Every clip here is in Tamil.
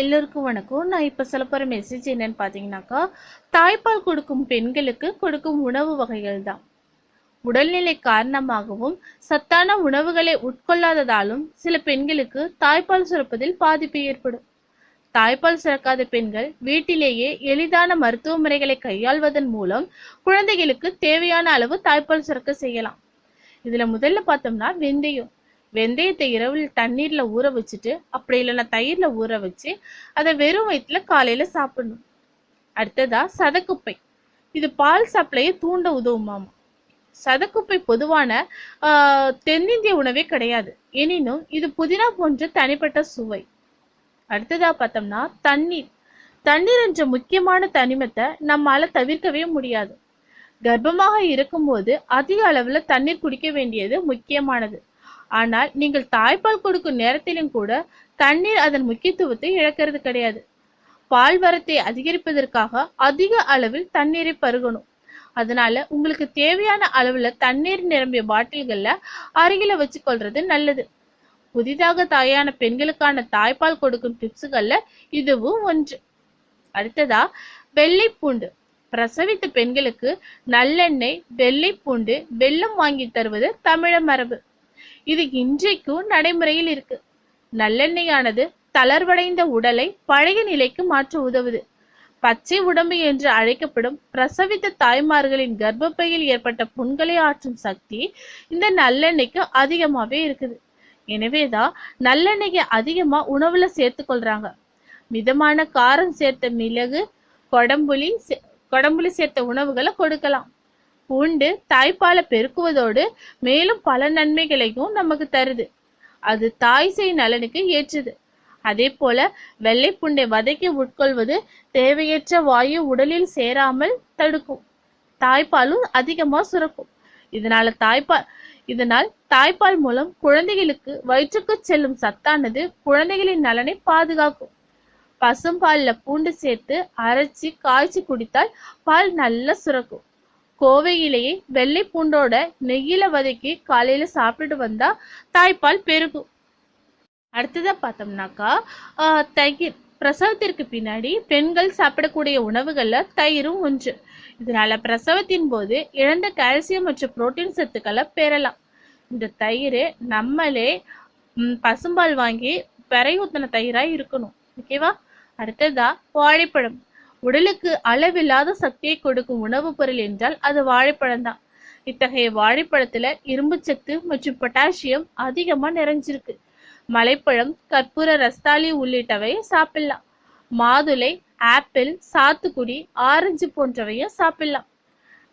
எல்லோருக்கும் வணக்கம். நான் இப்போ சொல்ல போகிற மெசேஜ் என்னன்னு பார்த்தீங்கன்னாக்கா தாய்ப்பால் கொடுக்கும் பெண்களுக்கு கொடுக்கும் உணவு வகைகள் தான். உடல்நிலை காரணமாகவும் சத்தான உணவுகளை உட்கொள்ளாததாலும் சில பெண்களுக்கு தாய்ப்பால் சுரப்பதில் பாதிப்பு ஏற்படும். தாய்ப்பால் சுரக்காத பெண்கள் வீட்டிலேயே எளிதான மருத்துவ முறைகளை கையாள்வதன் மூலம் குழந்தைகளுக்கு தேவையான அளவு தாய்ப்பால் சுரக்க செய்யலாம். இதுல முதல்ல பார்த்தோம்னா வெந்தயம். வெந்தயத்தை இரவில் தண்ணீர்ல ஊற வச்சுட்டு அப்படி இல்லைன்னா தயிர்ல ஊற வச்சு அதை வெறும் வயிற்றுல காலையில சாப்பிடணும். அடுத்ததா சதக்குப்பை. இது பால் சப்ளையை தூண்ட உதவுமாமா சதக்குப்பை பொதுவான தென்னிந்திய உணவே கிடையாது. எனினும் இது புதினா போன்ற தனிப்பட்ட சுவை. அடுத்ததா பார்த்தோம்னா தண்ணீர். தண்ணீர் என்ற முக்கியமான தனிமத்தை நம்மால தவிர்க்கவே முடியாது. கர்ப்பமாக இருக்கும்போது அதிக அளவுல தண்ணீர் குடிக்க வேண்டியது முக்கியமானது. ஆனால் நீங்கள் தாய்ப்பால் கொடுக்கும் நேரத்திலும் கூட தண்ணீர் அதன் முக்கியத்துவத்தை இழக்கிறது கிடையாது. பால் வரத்தை அதிகரிப்பதற்காக அதிக அளவில் தண்ணீரை பருகணும். அதனால உங்களுக்கு தேவையான அளவுல தண்ணீர் நிரம்பிய பாட்டில்கள்ல அருகில வச்சுக்கொள்றது நல்லது. புதிதாக தாயான பெண்களுக்கான தாய்ப்பால் கொடுக்கும் டிப்ஸுகள்ல இதுவும் ஒன்று. அடுத்ததா வெள்ளை பூண்டு பிரசவித்த பெண்களுக்கு நல்லெண்ணெய் வெள்ளை பூண்டு வெல்லம் வாங்கி தருவது தமிழ மரபு. இது இன்றைக்கும் நடைமுறையில் இருக்கு. நல்லெண்ணெயானது தளர்வடைந்த உடலை பழைய நிலைக்கு மாற்ற உதவுது. பச்சை உடம்பு என்று அழைக்கப்படும் பிரசவித்த தாய்மார்களின் கர்ப்பப்பையில் ஏற்பட்ட புண்களை ஆற்றும் சக்தி இந்த நல்லெண்ணெய்க்கு அதிகமாவே இருக்குது. எனவேதான் நல்லெண்ணெயை அதிகமா உணவுல சேர்த்து கொள்றாங்க. மிதமான காரம் சேர்த்த மிளகு கொடம்புளி சே- கொடம்புளி சேர்த்த உணவுகளை கொடுக்கலாம். பூண்டு தாய்ப்பாலை பெருக்குவதோடு மேலும் பல நன்மைகளையும் நமக்கு தருது. அது தாய் செய் நலனுக்கு ஏற்றது. அதே போல வெள்ளை பூண்டை வதக்கி உட்கொள்வது தேவையற்ற வாயு உடலில் சேராமல் தடுக்கும். தாய்ப்பாலும் அதிகமா சுரக்கும். இதனால தாய்ப்பால் இதனால் தாய்ப்பால் மூலம் குழந்தைகளுக்கு வயிற்றுக்கு செல்லும் சத்தானது குழந்தைகளின் நலனை பாதுகாக்கும். பசும்பால்ல பூண்டு சேர்த்து அரைச்சி காய்ச்சி குடித்தால் பால் நல்லா சுரக்கும். கோவையிலேயே வெள்ளை பூண்டோட நெய்யில வதக்கி காலையில சாப்பிட்டு வந்தா தாய்ப்பால் பெருகும் அடுத்ததா பார்த்தோம்னாக்கா தயிர். பிரசவத்திற்கு பின்னாடி பெண்கள் சாப்பிடக்கூடிய உணவுகள்ல தயிரும் ஒன்று. இதனால பிரசவத்தின் போது இழந்த கால்சியம் மற்றும் புரோட்டீன் சத்துக்களை பெறலாம். இந்த தயிர் நம்மளே பசும்பால் வாங்கி பெறை தயிராக இருக்கணும். ஓகேவா? அடுத்ததா வாழைப்பழம். உடலுக்கு அளவில்லாத சக்தியை கொடுக்கும் உணவுப் பொருள் என்றால் அது வாழைப்பழம் தான். இத்தகைய வாழைப்பழத்துல இரும்புச்சத்து மற்றும் பொட்டாசியம் அதிகமா நிறைஞ்சிருக்கு. மலைப்பழம் கற்பூர ரஸ்தாளி உள்ளிட்டவை சாப்பிடலாம். மாதுளை ஆப்பிள் சாத்துக்குடி ஆரஞ்சு போன்றவையும் சாப்பிடலாம்.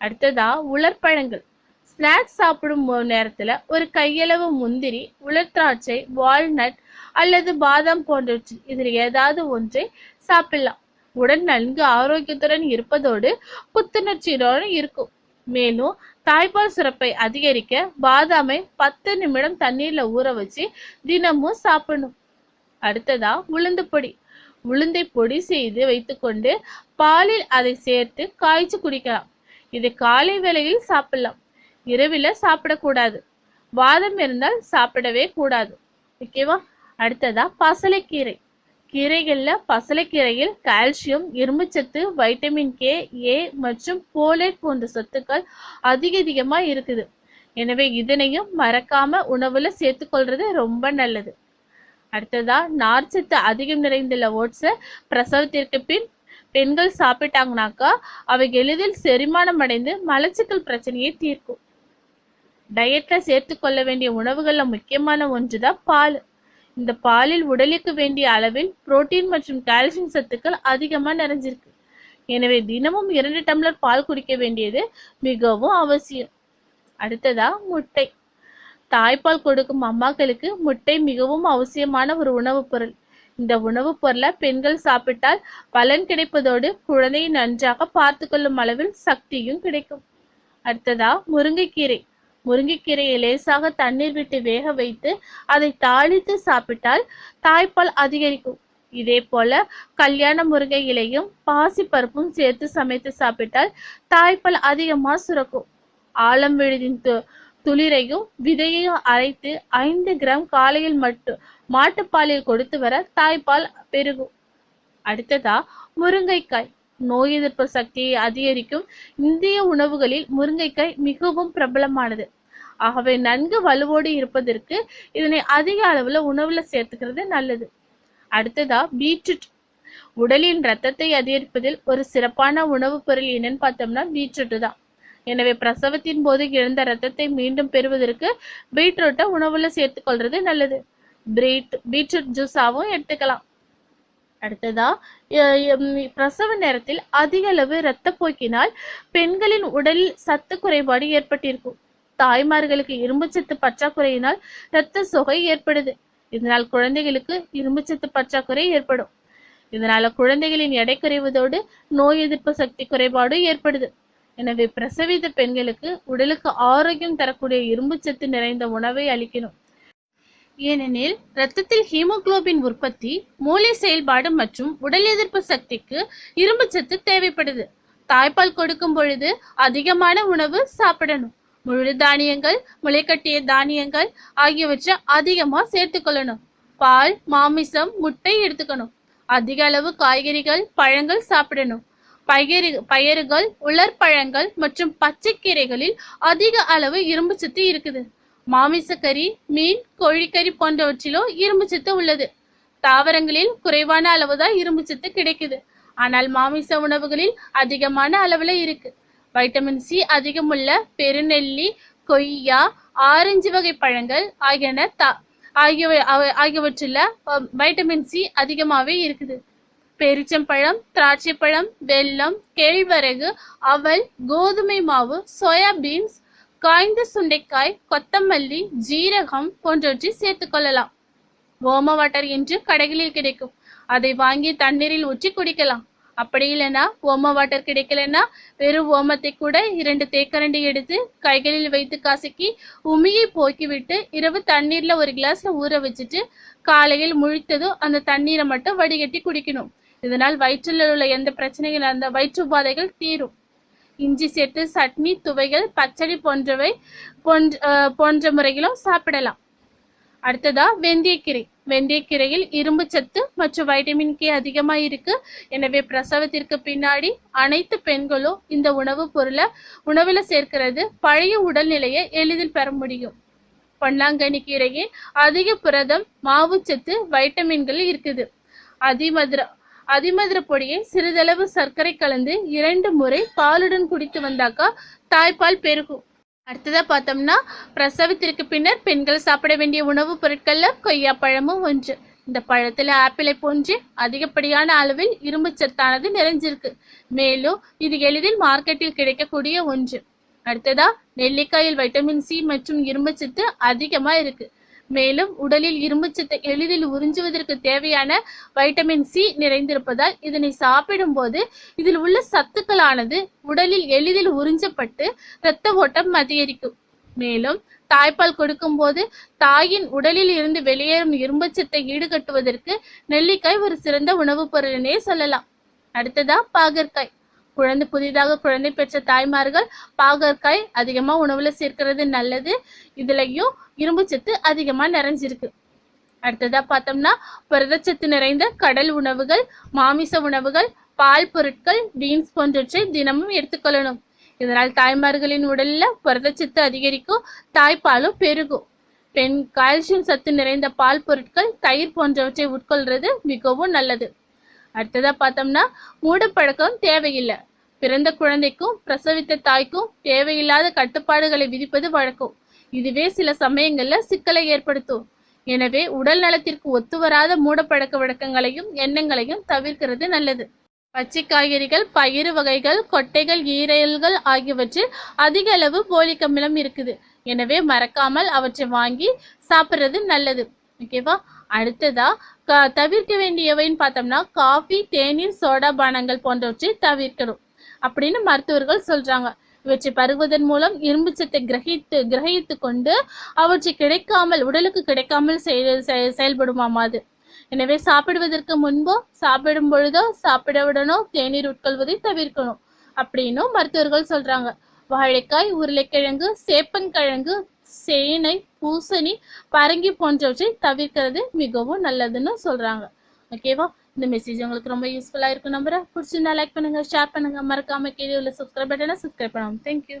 அடுத்ததா உலர்பழங்கள். ஸ்நாக்ஸ் சாப்பிடும் நேரத்துல ஒரு கையளவு முந்திரி உலர்திராட்சை வால்நட் அல்லது பாதாம் போன்றவற்றில் இதில் ஏதாவது ஒன்றை சாப்பிடலாம். உடல் நன்கு ஆரோக்கியத்துடன் இருப்பதோடு புத்துணர்ச்சியுடன் இருக்கும். மேலும் தாய்ப்பால் சுரப்பை அதிகரிக்க பாதாமை பத்து நிமிடம் தண்ணீர்ல ஊற வச்சு தினமும் சாப்பிடணும். அடுத்ததா உளுந்து பொடி. உளுந்தை பொடி செய்து வைத்துக்கொண்டு பாலில் அதை சேர்த்து காய்ச்சி குடிக்கலாம். இது காலை வேளையில் சாப்பிடலாம். இரவில சாப்பிடக்கூடாது. வாதம் இருந்தால் சாப்பிடவே கூடாது. ஓகேவா? அடுத்ததா பசலைக்கீரை. கீரைகள்ல பசலைக்கீரையில் கால்சியம் இரும்புச்சத்து வைட்டமின் கே ஏ மற்றும் போலேட் போன்ற சத்துக்கள் அதிக அதிகமா இருக்குது. எனவே இதனையும் மறக்காம உணவுல சேர்த்துக்கொள்றது ரொம்ப நல்லது. அடுத்ததா நார்ச்சத்து அதிகம் நிறைந்துள்ள ஓட்ஸை பிரசவத்திற்கு பின் பெண்கள் சாப்பிட்டாங்கனாக்கா அவை எளிதில் செரிமானம் அடைந்து மலச்சிக்கல் பிரச்சனையை தீர்க்கும். டயட்ல சேர்த்து கொள்ள வேண்டிய உணவுகள்ல முக்கியமான ஒன்றுதான் பால். இந்த பாலில் உடலுக்கு வேண்டிய அளவில் புரோட்டீன் மற்றும் கால்சியம் சத்துக்கள் அதிகமாக நிறைஞ்சிருக்கு. எனவே தினமும் இரண்டு டம்ளர் பால் குடிக்க வேண்டியது மிகவும் அவசியம். அடுத்ததா முட்டை. தாய்ப்பால் கொடுக்கும் அம்மாக்களுக்கு முட்டை மிகவும் அவசியமான ஒரு உணவுப் பொருள். இந்த உணவுப் பொருளை பெண்கள் சாப்பிட்டால் பலன் கிடைப்பதோடு குழந்தையை நன்றாக பார்த்து கொள்ளும் அளவில் சக்தியும் கிடைக்கும். அடுத்ததா முருங்கைக்கீரை. முருங்கைக்கீரையை லேசாக தண்ணீர் விட்டு வேக வைத்து அதை தாளித்து சாப்பிட்டால் தாய்ப்பால் அதிகரிக்கும். இதே போல கல்யாண முருங்கை இலையும் பாசி பருப்பும் சேர்த்து சமைத்து சாப்பிட்டால் தாய்ப்பால் அதிகமா சுரக்கும். ஆலம் விழுதின் து துளிரையும் விதையையும் அரைத்து ஐந்து கிராம் காலையில் மட்டும் மாட்டுப்பாலில் கொடுத்து வர தாய்ப்பால் பெருகும். அடுத்ததா முருங்கைக்காய். நோய் எதிர்ப்பு சக்தியை அதிகரிக்கும் இந்திய உணவுகளில் முருங்கைக்காய் மிகவும் பிரபலமானது. ஆகவே நன்கு வலுவோடு இருப்பதற்கு இதனை அதிக அளவுல உணவுல சேர்த்துக்கிறது நல்லது. அடுத்ததா பீட்ரூட். உடலின் ரத்தத்தை அதிகரிப்பதில் ஒரு சிறப்பான உணவுப் பொருள் என்னன்னு பார்த்தோம்னா பீட்ரூட் தான். எனவே பிரசவத்தின் போது இழந்த ரத்தத்தை மீண்டும் பெறுவதற்கு பீட்ரூட்டை உணவுல சேர்த்துக்கொள்றது நல்லது. பீட் பீட்ரூட் ஜூஸாவும் எடுத்துக்கலாம். அடுத்ததா பிரசவ நேரத்தில் அதிக அளவு இரத்தப்போக்கினால் பெண்களின் உடலில் சத்து குறைபாடு ஏற்பட்டிருக்கும். தாய்மார்களுக்கு இரும்புச்சத்து பற்றாக்குறையினால் இரத்த சொகை ஏற்படுது. இதனால் குழந்தைகளுக்கு இரும்புச்சத்து பற்றாக்குறை ஏற்படும். இதனால குழந்தைகளின் எடை குறைவதோடு நோய் எதிர்ப்பு சக்தி குறைபாடும் ஏற்படுது. எனவே பிரசவித்த பெண்களுக்கு உடலுக்கு ஆரோக்கியம் தரக்கூடிய இரும்புச்சத்து நிறைந்த உணவை அளிக்கணும். ஏனெனில் இரத்தத்தில் ஹீமோகுளோபின் உற்பத்தி மூளை செயல்பாடு மற்றும் உடல் எதிர்ப்பு சக்திக்கு இரும்பு சத்து தேவைப்படுது. தாய்ப்பால் கொடுக்கும் பொழுது அதிகமான உணவு சாப்பிடணும். முழு தானியங்கள் முளைக்கட்டிய தானியங்கள் ஆகியவற்றை அதிகமா சேர்த்துக்கொள்ளணும் பால் மாமிசம் முட்டை எடுத்துக்கணும். அதிக அளவு காய்கறிகள் பழங்கள் சாப்பிடணும். பயிறு பயறுகள் உலர்பழங்கள் மற்றும் பச்சைக்கீரைகளில் அதிக அளவு இரும்பு சத்து இருக்குது. மாமிசக்கறி மீன் கோழிக்கறி போன்றவற்றிலும் இரும்புச்சத்து உள்ளது. தாவரங்களில் குறைவான அளவுதான் இரும்புச்சத்து கிடைக்குது. ஆனால் மாமிச உணவுகளில் அதிகமான அளவுல இருக்கு. வைட்டமின் சி அதிகம் உள்ள பெருநெல்லி கொய்யா ஆரஞ்சு வகை பழங்கள் ஆகியன தா ஆகியவை ஆகியவற்றில் வைட்டமின் சி அதிகமாகவே இருக்குது. பேரிச்சம்பழம் திராட்சைப்பழம் வெல்லம் கேழ்வரகு அவல் கோதுமை மாவு சோயா பீன்ஸ் காய்ந்த சுண்டைக்காய் கொத்தமல்லி ஜீரகம் போன்றவற்றை சேர்த்துக்கொள்ளலாம் ஓம வாட்டர் என்று கடைகளில் கிடைக்கும். அதை வாங்கி தண்ணீரில் ஊற்றி குடிக்கலாம். அப்படி இல்லைன்னா ஓம வாட்டர் கிடைக்கலன்னா வெறும் ஓமத்தை கூட இரண்டு தேக்கரண்டி எடுத்து கைகளில் வைத்து கசக்கி உமியை போக்கிவிட்டு இரவு தண்ணீர்ல ஒரு கிளாஸ்ல ஊற வச்சுட்டு காலையில் முழித்ததும் அந்த தண்ணீரை மட்டும் வடிகட்டி குடிக்கணும். இதனால் வயிற்றில் உள்ள எந்த பிரச்சனைகள் அந்த வயிற்று உபாதைகள் தீரும். இஞ்சி சேர்த்து சட்னி துவைகள் பச்சடி போன்றவை போன்ற போன்ற முறைகளும் சாப்பிடலாம். அடுத்ததா வெந்தயக்கீரை. வெந்தயக்கீரையில் இரும்பு சத்து மற்றும் வைட்டமின் கே அதிகமாக இருக்கு. எனவே பிரசவத்திற்கு பின்னாடி அனைத்து பெண்களும் இந்த உணவுப் பொருளை உணவில் சேர்க்கிறது. பழைய உடல்நிலையை எளிதில் பெற முடியும். பொன்னாங்கனி கீரையில் அதிக புரதம் மாவுச்சத்து வைட்டமின்கள் இருக்குது. அதிமதுரம் அதிமதுர பொடியை சிறிதளவு சர்க்கரை கலந்து இரண்டு முறை பாலுடன் குடித்து வந்தாக்கா தாய்ப்பால் பெருகும். அடுத்ததா பார்த்தோம்னா பிரசவத்திற்கு பின்னர் பெண்கள் சாப்பிட வேண்டிய உணவுப் பொருட்கள்ல கொய்யா பழமும் ஒன்று. இந்த பழத்துல ஆப்பிளை போன்று அதிகப்படியான அளவில் இரும்பு சத்தானது நிறைஞ்சிருக்கு. மேலும் இது எளிதில் மார்க்கெட்டில் கிடைக்கக்கூடிய ஒன்று. அடுத்ததா நெல்லிக்காயில் வைட்டமின் சி மற்றும் இரும்புச்சத்து அதிகமா இருக்கு. மேலும் உடலில் இரும்புச்சத்தை எளிதில் உறிஞ்சுவதற்கு தேவையான வைட்டமின் சி நிறைந்திருப்பதால் இதனை சாப்பிடும்போது இதில் உள்ள சத்துக்களானது உடலில் எளிதில் உறிஞ்சப்பட்டு இரத்த ஓட்டம் அதிகரிக்கும். மேலும் தாய்ப்பால் கொடுக்கும்போது தாயின் உடலில் இருந்து வெளியேறும் இரும்புச்சத்தை ஈடுகட்டுவதற்கு நெல்லிக்காய் ஒரு சிறந்த உணவுப் பொருள்னே சொல்லலாம். அடுத்ததா பாகற்காய். குழந்தை புதிதாக குழந்தை பெற்ற தாய்மார்கள் பாகற்காய் அதிகமா உணவுல சேர்க்கிறது நல்லது. இதுலயும் இரும்புச்சத்து அதிகமா நிறைஞ்சிருக்கு. அடுத்ததா பார்த்தோம்னா புரதச்சத்து நிறைந்த கடல் உணவுகள் மாமிச உணவுகள் பால் பொருட்கள் பீன்ஸ் போன்றவற்றை தினமும் எடுத்துக்கொள்ளணும். இதனால் தாய்மார்களின் உடல்ல புரதச்சத்து அதிகரிக்கும் தாய்ப்பாலும் பெருகும். பெண் கால்சியம் சத்து நிறைந்த பால் பொருட்கள் தயிர் போன்றவற்றை உட்கொள்றது மிகவும் நல்லது. அடுத்ததா பார்த்தோம்னா மூடப்பழக்கம் தேவையில்லை. பிறந்த குழந்தைக்கும் பிரசவித்த தாய்க்கும் தேவையில்லாத கட்டுப்பாடுகளை விதிப்பது வழக்கம். இதுவே சில சமயங்கள்ல சிக்கலை ஏற்படுத்தும். எனவே உடல் நலத்திற்கு ஒத்துவராத மூடப்பழக்க வழக்கங்களையும் எண்ணங்களையும் தவிர்க்கிறது நல்லது. பச்சை காய்கறிகள் பயிறு வகைகள் கொட்டைகள் ஈரல்கள் ஆகியவற்றில் அதிக அளவு போலிக் அமிலம் இருக்குது. எனவே மறக்காமல் அவற்றை வாங்கி சாப்பிட்றது நல்லது. ஓகேவா? அடுத்ததா தவிர்க்க வேண்டியவைன்னு பார்த்தோம்னா காஃபி தேநீர் சோடா பானங்கள் போன்றவற்றை தவிர்க்கணும். அப்படின்னு மருத்துவர்கள் சொல்றாங்க. இவற்றை பருகுவதன் மூலம் இரும்புச்சத்தை கிரகித்து கிரகித்து கொண்டு அவற்றை கிடைக்காமல் உடலுக்கு கிடைக்காமல் செயல் செயல்படுமாம் அது. எனவே சாப்பிடுவதற்கு முன்போ சாப்பிடும் பொழுதோ சாப்பிடவுடனோ தேநீர் உட்கொள்வதை தவிர்க்கணும் அப்படின்னும் மருத்துவர்கள் சொல்றாங்க. வாழைக்காய் உருளைக்கிழங்கு சேப்பங்கிழங்கு சேனை பூசணி பரங்கி போன்றவற்றை தவிர்க்கிறது மிகவும் நல்லதுன்னு சொல்றாங்க. ஓகேவா இந்த மெசேஜ் உங்களுக்கு ரொம்ப யூஸ்ஃபுல்லாக இருக்கும் நம்புறேன். பிடிச்சிருந்தா லைக் பண்ணுங்க ஷேர் பண்ணுங்க. மறக்காம கீழே உள்ள சப்ஸ்கிரைப் பட்டனை சப்ஸ்கிரைப் பண்ணுவோம் தேங்க்யூ